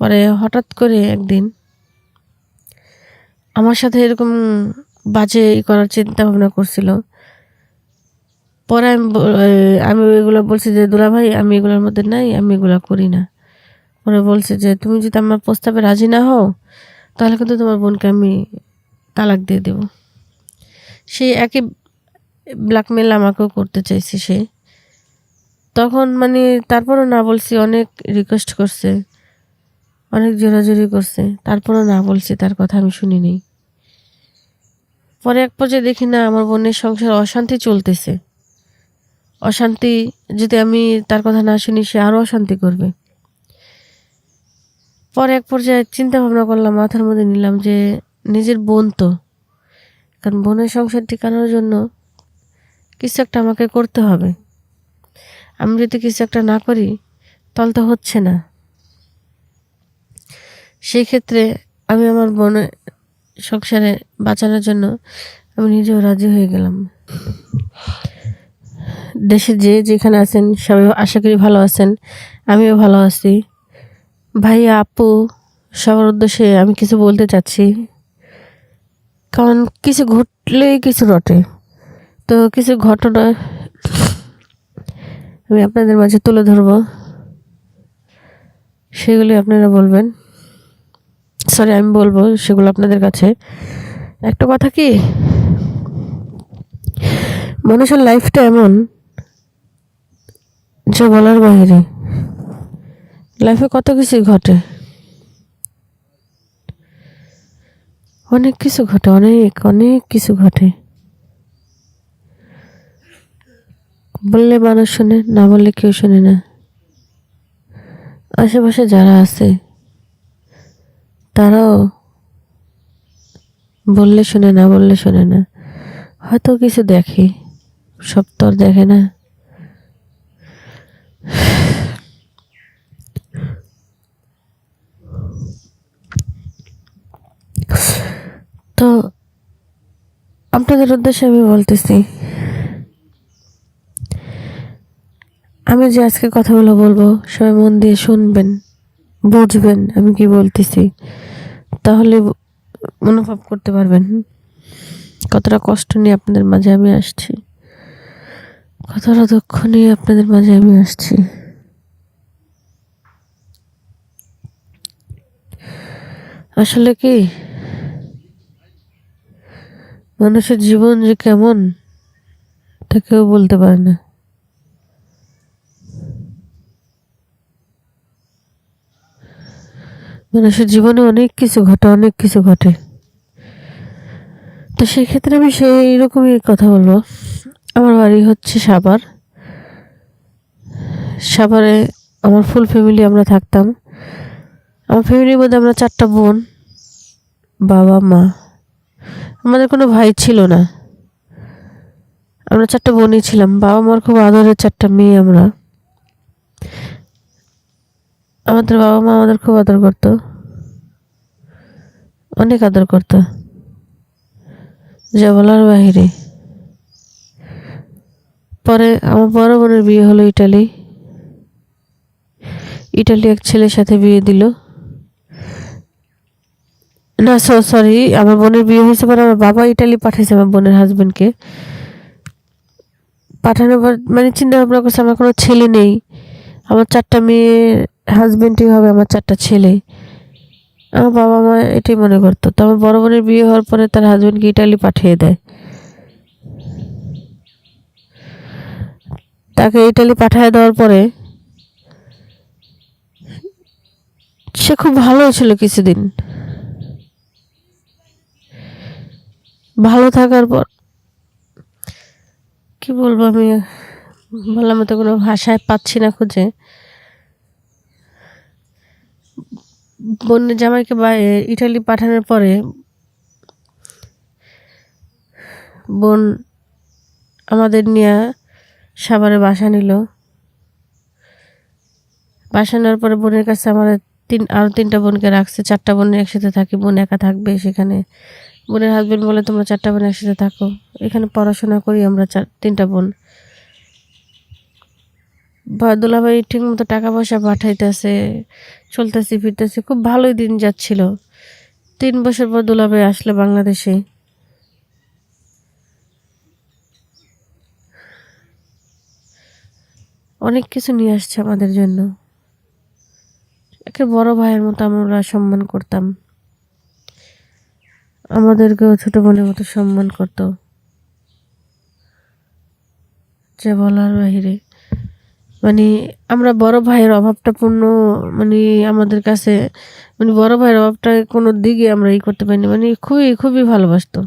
পরে হঠাৎ করে একদিন আমার সাথে এরকম বাজে করার চিন্তা ভাবনা করছিল। পরে আমি আমি এগুলো বলছি যে, দুলা ভাই, আমি এগুলোর মধ্যে নাই, আমি এগুলো করি না। পরে বলছে যে, তুমি যদি আমার প্রস্তাবে রাজি না হও, তাহলে কিন্তু তোমার বোনকে আমি তালাক দিয়ে দেব। সেই একই ব্ল্যাকমেল আমাকেও করতে চাইছে সে। তখন মানে তারপরও না বলছি, অনেক রিকোয়েস্ট করছে। অনেক জোরাজোরি করছে। তারপরও না বলছি, তার কথা আমি শুনিনি পরে এক পর্যায়ে দেখি, না, আমার বোনের সংসার অশান্তি চলতেছে। অশান্তি যদি আমি তার কথা না শুনি, সে আরও অশান্তি করবে। পরে এক পর্যায়ে চিন্তা ভাবনা করলাম, মাথার মধ্যে নিলাম যে, নিজের বোন তো। কারণ বোনের সংসার টিকানোর জন্য কিছু একটা আমাকে করতে হবে। আমি যদি কিছু একটা না করি, তাহলে তো হচ্ছে না। সেই ক্ষেত্রে আমি আমার বোনের সংসারে বাঁচানোর জন্য আমি নিজেও রাজি হয়ে গেলাম। দেশে যে যেখানে আছেন, সবাই আশা করি ভালো আছেন, আমিও ভালো আছি। ভাইয়া, আপু, সবার উদ্দেশ্যে আমি কিছু বলতে চাচ্ছি। কারণ কিছু ঘটলেই কিছু রটে তো কিছু ঘটনা আমি আপনাদের মাঝে তুলে ধরবো। সেগুলি আপনারা বলবেন। সরি আমি বলব সেগুলো আপনাদের কাছে। একটা কথা কি? মানুষের লাইফটা এমন, যে বলার বাইরে। লাইফে কত কিছু ঘটে? অনেক কিছু ঘটে, অনেক অনেক কিছু ঘটে। বললে মানুষ শোনে, না বললে কেউ শোনে না। আশেপাশে যারা আছে তারাও বললে শোনে না, বললে শোনে না। হয়তো কিছু দেখে। সব তো আর দেখে না। তো আপনাদের উদ্দেশ্যে আমি বলতেছি, আমি যে আজকে কথাগুলো বলব, সবাই মন দিয়ে শুনবেন, বুঝবেন আমি কি বলতেছি। তাহলে অনুভব করতে পারবেন। কতটা কষ্ট নিয়ে আপনাদের মাঝে আমি আসছি। কতটা দুঃখ নিয়ে আপনাদের মাঝে আমি আসছি। আসলে কি? মানুষের জীবন যে কেমন, তা কেউ বলতে পারে না। মানুষের জীবনে অনেক কিছু ঘটে, অনেক কিছু ঘটে। তো সেক্ষেত্রে আমি সেই রকমই কথা বলব। আমার বাড়ি হচ্ছে সাভার। সাভারে আমার ফুল ফ্যামিলি আমরা থাকতাম। আমার ফ্যামিলির মধ্যে আমরা চারটা বোন, বাবা, মা। আমাদের কোনো ভাই ছিল না। আমরা চারটা বোনই ছিলাম। বাবা মার খুব আদরের চারটা মেয়ে আমরা। আমাদের বাবা মা আমাদের খুব আদর করতো। অনেক আদর করতো। যা বলার বাহিরে। পরে আমার বড় বোনের বিয়ে হলো ইটালি। ইটালি এক ছেলের সাথে বিয়ে দিল। না সরি আমার বোনের বিয়ে হয়েছে পরে আমার বাবা ইটালি পাঠিয়েছে আমার বোনের হাজবেন্ডকে পাঠানোর পর মানে চিন্তা ভাবনা করছে, আমার কোনো ছেলে নেই। আমার চারটা মেয়ে হাজবেন্ডই হবে আমার চারটা ছেলে। আমার বাবা মা এটাই মনে করতো। তো আমার বড় বোনের বিয়ে হওয়ার পরে তার হাজবেন্ডকে ইটালি পাঠিয়ে দেয়। তাকে ইটালি পাঠিয়ে দেওয়ার পরে সে খুব ভালো ছিল কিছুদিন। ভালো থাকার পর কি বলব আমি? বললাম তো কোনো ভাষায় পাচ্ছি না খুঁজে। বন্যের জামাইকে ইটালি পাঠানোর পরে বোন আমাদের নিয়ে সাভারে বাসা নিল। বাসা নেওয়ার পরে বোনের কাছে আমার তিন আরও তিনটা বোনকে রাখছে। চারটা বোন একসাথে থাকি, বোন একা থাকবে সেখানে। বোনের হাজবেন্ড বলে, তোমরা চারটা বোন একসাথে থাকো। এখানে পড়াশোনা করি আমরা চার, তিনটা বোন। দুলাভাই ঠিক মতো টাকা পয়সা পাঠাইতেছে, চলতেছে, ফিরতেছে। খুব ভালোই দিন যাচ্ছিল। তিন বছর পর দুলাভাই আসলে বাংলাদেশে। অনেক কিছু নিয়ে আসছে আমাদের জন্য। একে বড় ভাইয়ের মতো আমরা সম্মান করতাম। আমাদেরকেও ছোট বোনের মতো সম্মান করতো। যা বলার বাহিরে। মানে আমরা বড় ভাইয়ের অভাবটা পূর্ণ মানে আমাদের কাছে মানে বড় ভাইয়ের অভাবটা কোনো দিকে আমরা ই করতে পারিনি। মানে খুবই খুবই ভালোবাসতো।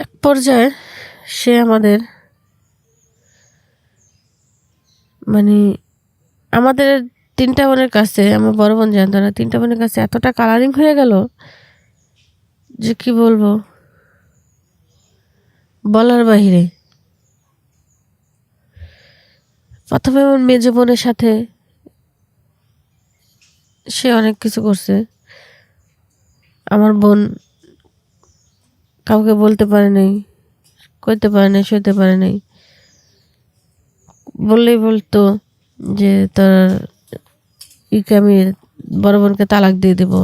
এক পর্যায়ে সে আমাদের মানে আমাদের তিনটা বোনের কাছে, আমার বড় বোন জানতো না, তিনটা বোনের কাছে এতটা কালারিং হয়ে গেল যে কি বলব? বলার বাহিরে। প্রথমে আমার মেজ বোনের সাথে সে অনেক কিছু করছে। আমার বোন কাউকে বলতে পারে নাই করতে পারে নাই, সইতে পারে নাই। বললেই বলতো যে তোর ইকে আমি বড় বোনকে তালাক দিয়ে দেবো।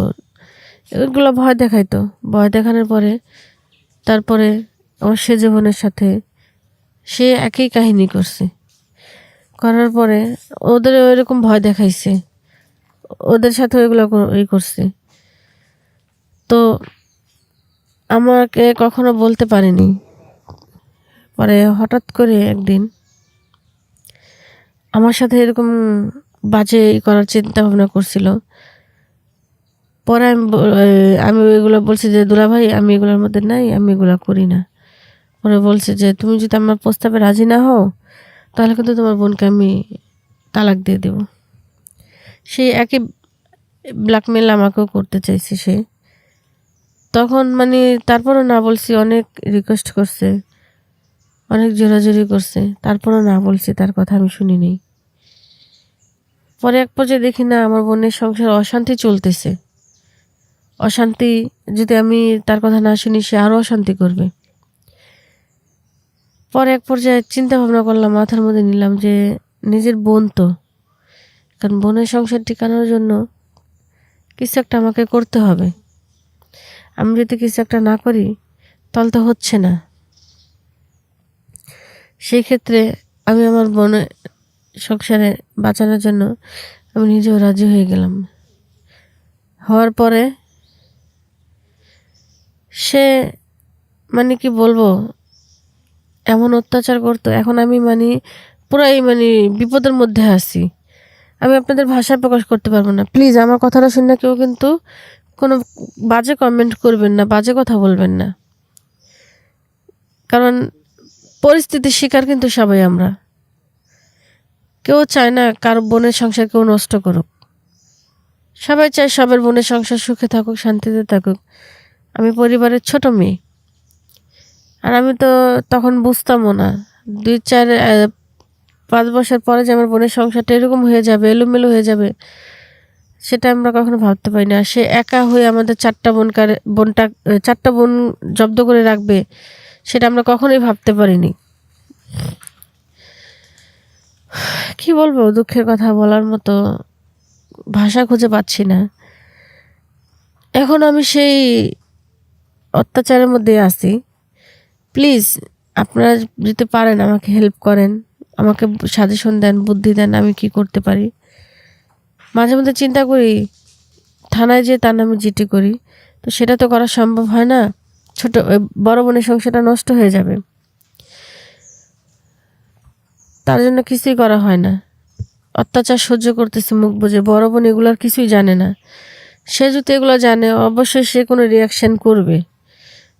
এগুলো ভয় দেখাইতো। ভয় দেখানোর পরে, তারপরে আমার সেজে বোনের সাথে সে একই কাহিনী করছে। করার পরে ওদের ওইরকম ভয় দেখাইছে। ওদের সাথে ওইগুলো ই করছে। তো আমাকে কখনো বলতে পারিনি। পরে হঠাৎ করে একদিন আমার সাথে এরকম বাজে করার চিন্তা ভাবনা করছিল। পরে আমি আমি ওইগুলো বলছি যে, দুলা ভাই, আমি এগুলোর মধ্যে নাই, আমি এগুলো করি না। পরে বলছে যে, তুমি যদি আমার প্রস্তাবে রাজি না হও তাহলে কিন্তু তোমার বোনকে আমি তালাক দিয়ে দেব। সেই একই ব্ল্যাকমেল আমাকেও করতে চাইছে সে। তখন মানে তারপরও না বলছি, অনেক রিকোয়েস্ট করছে, অনেক জোরাজোরি করছে, তারপরও না বলছি, তার কথা আমি শুনিনি পরে এক পর্যায়ে দেখি না, আমার বোনের সংসার অশান্তি চলতেছে। অশান্তি যদি আমি তার কথা না শুনি, সে আরও অশান্তি করবে। পরে এক পর্যায়ে চিন্তা ভাবনা করলাম, মাথার মধ্যে নিলাম যে নিজের বোন তো। কারণ বোনের সংসার টিকানোর জন্য কিছু একটা আমাকে করতে হবে। আমি যদি কিছু একটা না করি, তাহলে তো হচ্ছে না। সেই ক্ষেত্রে আমি আমার বোনের সংসারে বাঁচানোর জন্য আমি নিজেও রাজি হয়ে গেলাম। হওয়ার পরে সে মানে কি বলব এমন অত্যাচার করতো। এখন আমি মানে পুরাই মানে বিপদের মধ্যে আছি। আমি আপনাদের ভাষায় প্রকাশ করতে পারব না। প্লিজ আমার কথাটা শুনে কেউ কিন্তু কোনো বাজে কমেন্ট করবেন না, বাজে কথা বলবেন না। কারণ পরিস্থিতির শিকার কিন্তু সবাই আমরা। কেউ চায় না কারও বোনের সংসার কেউ নষ্ট করুক। সবাই চায় সবার বোনের সংসার সুখে থাকুক, শান্তিতে থাকুক। আমি পরিবারের ছোট মেয়ে। আর আমি তো তখন বুঝতামও না। দুই, চার পাঁচ বছর পরে যে আমার বোনের সংসারটা এরকম হয়ে যাবে, এলোমেলো হয়ে যাবে, সেটা আমরা কখনো ভাবতে পারি না সে একা হয়ে আমাদের চারটা বোনকার, বোনটা, চারটা বোন জব্দ করে রাখবে, সেটা আমরা কখনোই ভাবতে পারিনি। কি বলব, দুঃখের কথা বলার মতো ভাষা খুঁজে পাচ্ছি না। এখন আমি সেই অত্যাচারের মধ্যে আছি। প্লিজ, আপনারা যদি পারেন আমাকে হেল্প করেন, আমাকে সাজেশন দেন, বুদ্ধি দেন, আমি কি করতে পারি। মাঝে মধ্যে চিন্তা করি, থানায় যেয়ে তার নামে জিটি করি, তো সেটা তো করা সম্ভব হয় না। ছোট বড় বোনের সংসারটা নষ্ট হয়ে যাবে। তার জন্য কিছুই করা হয় না। অত্যাচার সহ্য করতেছে মুখ বুঝে বড় বোন এগুলোর কিছুই জানে না। সে যদি এগুলো জানে, অবশ্যই সে কোনো রিয়াকশন করবে।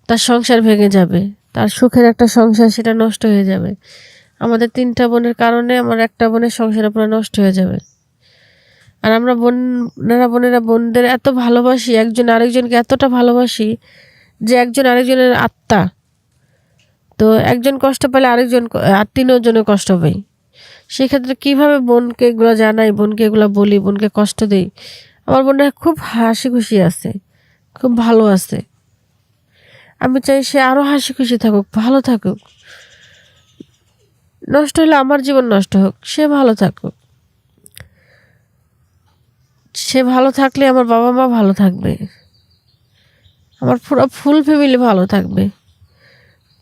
তার সংসার ভেঙে যাবে। তার সুখের একটা সংসার সেটা নষ্ট হয়ে যাবে। আমাদের তিনটা বোনের কারণে আমার একটা বোনের সংসার পুরো নষ্ট হয়ে যাবে। আর আমরা বোনেরা বোনেরা বোনদের এত ভালোবাসি, একজন আরেকজনকে এতটা ভালোবাসি যে একজন আরেকজনের আত্মা। তো একজন কষ্ট পেলে আরেকজন আর তিনজনে কষ্ট পাই। সেক্ষেত্রে কীভাবে বোনকে এগুলো জানাই, বোনকে এগুলো বলি, বোনকে কষ্ট দেই? আমার বোনরা খুব হাসি খুশি আছে, খুব ভালো আছে। আমি চাই সে আরও হাসি খুশি থাকুক, ভালো থাকুক। নষ্ট হলে আমার জীবন নষ্ট হোক, সে ভালো থাকুক। সে ভালো থাকলে আমার বাবা মা ভালো থাকবে। আমার পুরো ফুল ফ্যামিলি ভালো থাকবে।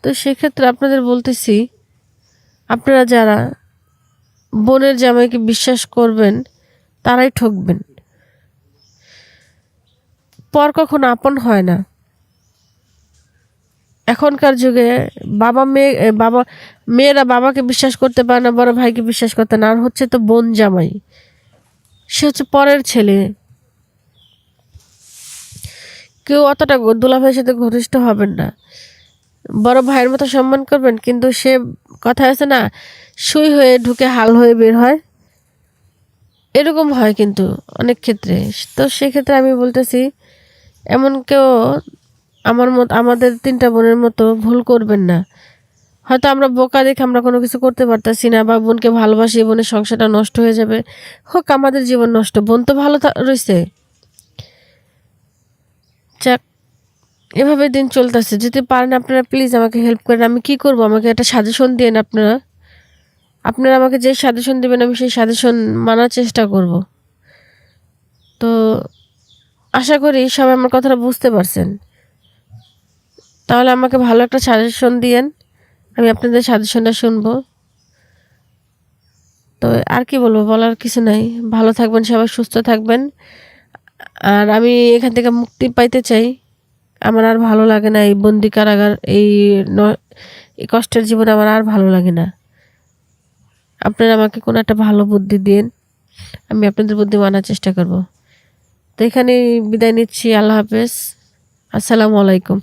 তো সেক্ষেত্রে আপনাদের বলতেছি, আপনারা যারা বোনের জামাইকে বিশ্বাস করবেন, তারাই ঠকবেন। পর কখনো আপন হয় না। এখনকার যুগে বাবা মেয়ে বাবা, মেয়েরা বাবাকে বিশ্বাস করতে পারে না, বড় ভাইকে বিশ্বাস করতে না। আর হচ্ছে তো বোন জামাই। সে হচ্ছে পরের ছেলে। কেউ অতটা গো- দুলাভাইয়ের সাথে ঘনিষ্ঠ হবেন না। বড় ভাইয়ের মতো সম্মান করবেন, কিন্তু সে কথা আছে না সুই হয়ে ঢুকে হাল হয়ে বের হয়। এরকম হয় কিন্তু অনেক ক্ষেত্রে। তো সেক্ষেত্রে আমি বলতেছি, এমন কেউ আমার মত আমাদের তিনটা বোনের মতো ভুল করবেন না। হয়তো আমরা বোকা দেখে আমরা কোনো কিছু করতে পারতাছি না বা বোনকে ভালোবাসি বোনের সংসারটা নষ্ট হয়ে যাবে। হোক, আমাদের জীবন নষ্ট। বোন তো ভালো রয়েছে যাক, এভাবে দিন চলতেছে। যদি পারেন আপনারা প্লিজ আমাকে হেল্প করেন। আমি কি করব? আমাকে একটা সাজেশন দিন আপনারা। আপনারা আমাকে যে সাজেশন দেবেন, আমি সেই সাজেশন মানার চেষ্টা করব। তো আশা করি সবাই আমার কথাটা বুঝতে পারছেন। তাহলে আমাকে ভালো একটা সাজেশন দিয়েন। আমি আপনাদের সাজেশনটা শুনব। তো আর কি বলব, বলার কিছু নাই। ভালো থাকবেন, সবাই সুস্থ থাকবেন। আর আমি এখান থেকে মুক্তি পাইতে চাই। আমার আর ভালো লাগে না এই বন্দি কারাগার, এই এই কষ্টের জীবন আমার আর ভালো লাগে না। আপনারা আমাকে কোনো একটা ভালো বুদ্ধি দিন আমি আপনাদের বুদ্ধি মানার চেষ্টা করব। তো এখানে বিদায় নিচ্ছি। আল্লাহ হাফেজ। আসসালামু আলাইকুম।